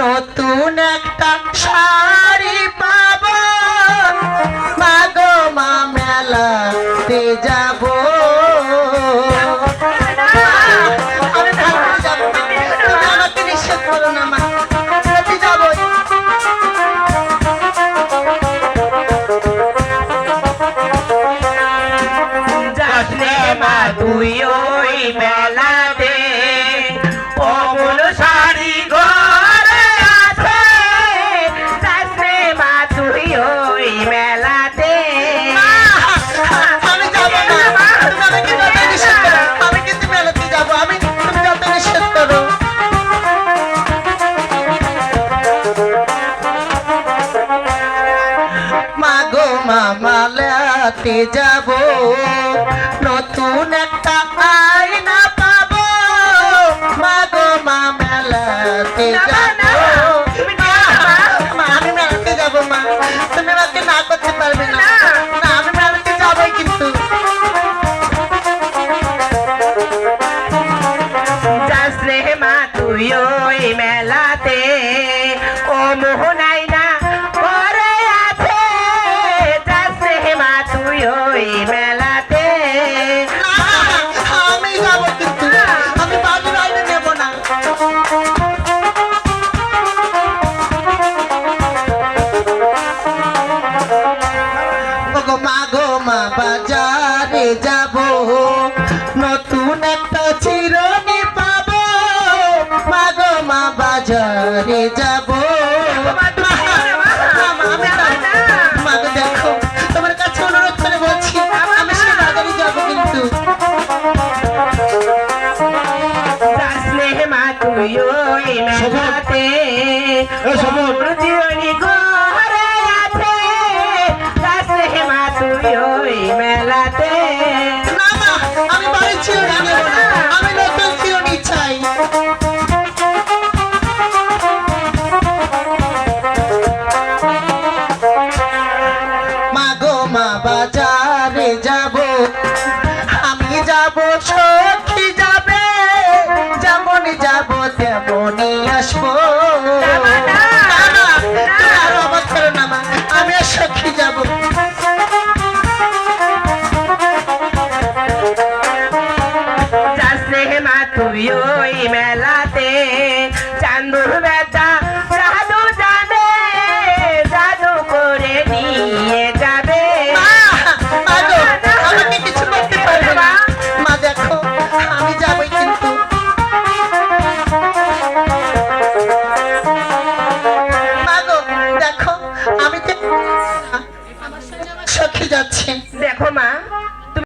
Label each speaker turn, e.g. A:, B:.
A: নতুন একটা শাড়ি পাবো। মাগো মা মেলাতে যাব। আমি
B: ওই
A: যাব মাগো মামালাতে যাব নতুন একটা আয়না পাবো মাগো মামালাতে যাব আমি মেলাতে যাব মা তুমি আমাকে না করতে পারবে না আমি মেলাতে যাবোই কিন্তু
B: যাসনে মা তুই ওই মেলাতে ও মোহনাই
A: বাজারে যাব। নতুন একটা চিরনি পাবো। মা গো মা বাজারে যাব মা গো দেখো তোমার
B: মেলাতে
A: না মা আমি বাড়ির চিরনি নেব না। আমি নতুন চিরনি চাই। মা গো, মা বাজারে
B: তুই ওই মেলাতে। চান্দুর বেটা জাদু জানে জাদু করে নিয়ে যাবে।
A: আমাকে কিছু করতে পারবে না। মা দেখো আমি যাবই কিন্তু। দেখো আমি তো আমার সঙ্গে আমার সখী যাচ্ছে।
B: দেখো মা